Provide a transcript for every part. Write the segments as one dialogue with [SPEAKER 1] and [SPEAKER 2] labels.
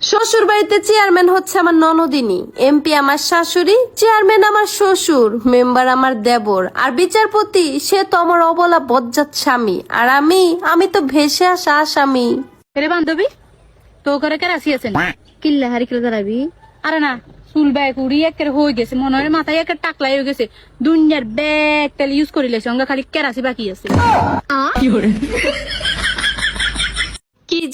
[SPEAKER 1] শ্বশুর বাড়িতে চেয়ারম্যান হচ্ছে আমার ননদিনী। এমপি আমার শাশুড়ি চেয়ারম্যান আমার শ্বশুর মেম্বার আমার দেবর। আর বিচারপতি সে তো আমার অবলা বজ্জাত স্বামী। আর আমি আমি তো ভেসে আসা আসামি।
[SPEAKER 2] রে বান্ধবী তো করে কেন আসি আছেন? কিল্লা হারি কিলো দাঁড়াবি আরে না চুল ব্যাগ উড়ি একের হয়ে গেছে মনে হয় মাথায় একের টাকলাই হয়ে গেছে। দুনিয়ার ব্যাগ তেল ইউজ করিলে সঙ্গে খালি কেরাসি বাকি আছে।
[SPEAKER 1] কি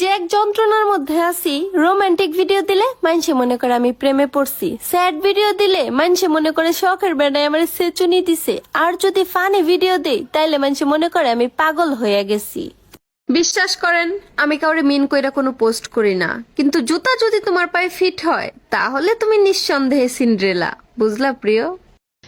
[SPEAKER 1] যে এক যন্ত্রণার মধ্যে আছি রোমান্টিক ভিডিও দিলে মানুষে মনে করে আমি প্রেমে পড়ছি। স্যাড ভিডিও দিলে মানুষে মনে করে শখের বেড়ায় আমার সেচুনি দিছে। আর যদি ফানি ভিডিও দেই, তাইলে মানুষে মনে করে আমি পাগল হয়ে গেছি। বিশ্বাস করেন, আমি কাউরে মিন কইরা কোনো পোস্ট করি না। কিন্তু জুতা যদি তোমার পায়ে ফিট হয়, তাহলে তুমি নিঃসন্দেহে সিন্ড্রেলা বুঝলা প্রিয়?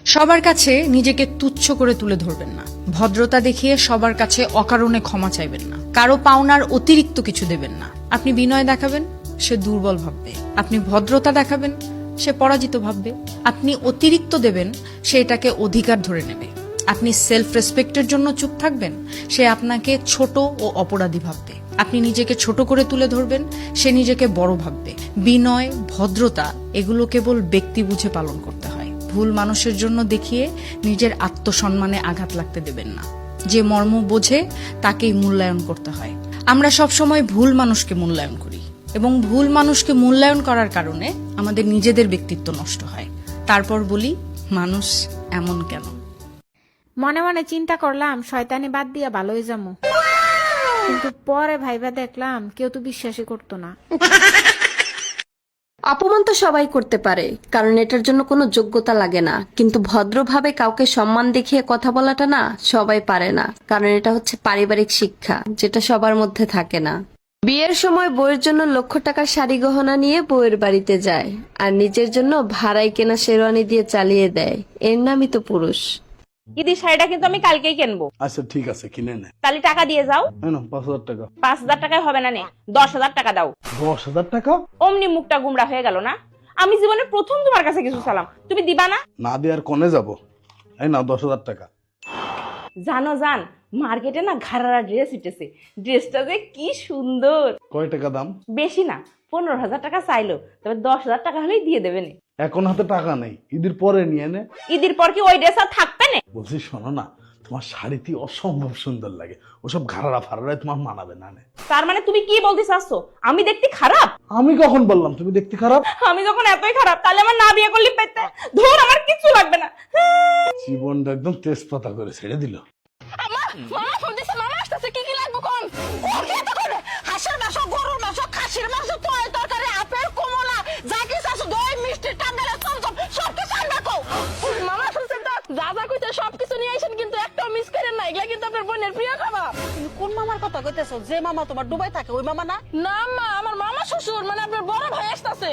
[SPEAKER 3] সবার কাছে নিজেকে তুচ্ছ করে তুলে ধরবেন না। ভদ্রতা দেখিয়ে সবার কাছে অকারণে ক্ষমা চাইবেন না। কারও পাওনার অতিরিক্ত কিছু দেবেন না। আপনি বিনয় দেখাবেন, সে দুর্বল ভাববে। আপনি ভদ্রতা দেখাবেন, সে পরাজিত ভাববে। আপনি অতিরিক্ত দেবেন, সে এটাকে অধিকার ধরে নেবে। আপনি সেলফ রেসপেক্টের জন্য চুপ থাকবেন, সে আপনাকে ছোট ও অপরাধী ভাববে। আপনি নিজেকে ছোট করে তুলে ধরবেন, সে নিজেকে বড় ভাববে। বিনয়, ভদ্রতা, এগুলো কেবল ব্যক্তি বুঝে পালন করতে ভুল মানুষের জন্য দেখিয়ে নিজের আত্মসম্মানে আঘাত লাগতে দেবেন না। যে মর্ম বোঝে, তাকেই মূল্যায়ন করতে হয়। আমরা সব সময় ভুল মানুষকে মূল্যায়ন করি এবং ভুল মানুষকে মূল্যায়ন করার কারণে আমাদের নিজেদের ব্যক্তিত্ব নষ্ট হয়। তারপর বলি, মানুষ এমন কেন?
[SPEAKER 4] মনে মনে চিন্তা করলাম, শয়তানি বাদ দিয়া ভালোই যাব কিন্তু পরে ভাইবা দেখলাম, কেউ তো বিশ্বাসই করতো না।
[SPEAKER 1] অপমান তো সবাই করতে পারে, কারণ এটার জন্য কোনো যোগ্যতা লাগে না। কিন্তু ভদ্রভাবে কাউকে সম্মান দেখিয়ে কথা বলাটা না, সবাই পারে না। কারণ এটা হচ্ছে পারিবারিক শিক্ষা, যেটা সবার মধ্যে থাকে না। বিয়ের সময় বউয়ের জন্য লক্ষ টাকার শাড়ি গহনা নিয়ে বউয়ের বাড়িতে যায়, আর নিজের জন্য ভাড়াই কেনা শেরওয়ানি দিয়ে চালিয়ে দেয়। এর নামই তো পুরুষ।
[SPEAKER 5] শাড়িটা কিন্তু আমি কালকেই কিনবো।
[SPEAKER 6] আচ্ছা ঠিক আছে কিনে নে।
[SPEAKER 5] তাহলে টাকা দিয়ে যাও।
[SPEAKER 6] পাঁচ হাজার টাকা।
[SPEAKER 5] পাঁচ হাজার টাকায় হবে না নে দশ হাজার টাকা দাও।
[SPEAKER 6] দশ হাজার টাকা?
[SPEAKER 5] অমনি মুখটা গুমরা হয়ে গেল না? আমি জীবনে প্রথম তোমার কাছে কিছু সালাম তুমি দিবা না?
[SPEAKER 6] না দিয়ে আর কনে যাব? এই না দশ হাজার টাকা।
[SPEAKER 5] জানো জান মার্কেটে না ঘাড়ারা ড্রেস উঠেছে। ড্রেসটা যে কি সুন্দর।
[SPEAKER 6] কয় টাকা দাম?
[SPEAKER 5] বেশি না পনেরো হাজার টাকা চাইলো। তবে দশ হাজার টাকা হলেই দিয়ে দেবে নে।
[SPEAKER 6] এখন হাতে টাকা নেই ঈদের পরে নিয়ে নে।
[SPEAKER 5] ঈদের পর কি ওই ড্রেস আর থাকবে না?
[SPEAKER 6] বলছি শোনো না তোমার শাড়িটি অসম্ভব সুন্দর লাগে। ওসব ঘাড়া ফাড়ারায় তোমার মানাবে না।
[SPEAKER 5] তার মানে তুমি কি বলতে চাচ্ছ? আমি দেখতে খারাপ?
[SPEAKER 6] আমি কখন বললাম তুমি দেখতে খারাপ?
[SPEAKER 5] আমি যখন এতই খারাপ তাহলে আমার না বিয়ে করলে পেতে ধর আমার কিছু লাগবে না।
[SPEAKER 6] জীবনটা একদম তেজপাতা করে ছেড়ে দিল।
[SPEAKER 2] মামা ফোন দিছে মামা আসতেছে কি কি লাগবে কোন? হাঁসের মাংস গরুর মাংস খাসির মাংস তয় তরকারি আপেল কমলা যা কিছু আছে দই মিষ্টি টাঙ্গালা চমচম সব কিছু আনবে কো মামা শুনছেন তো? যা যা কইতে সব কিছু নিয়ে আইছেন কিন্তু একটাও মিস করেন না এগুলা কিন্তু আপনার বোনের প্রিয় খাবার।
[SPEAKER 7] কোন মামার কথা কইতেছো? যে মামা তোমার দুবাই থাকে ওই মামা না?
[SPEAKER 2] না মা আমার মামা শ্বশুর মানে আপনার বড় ভাই আসতেছে।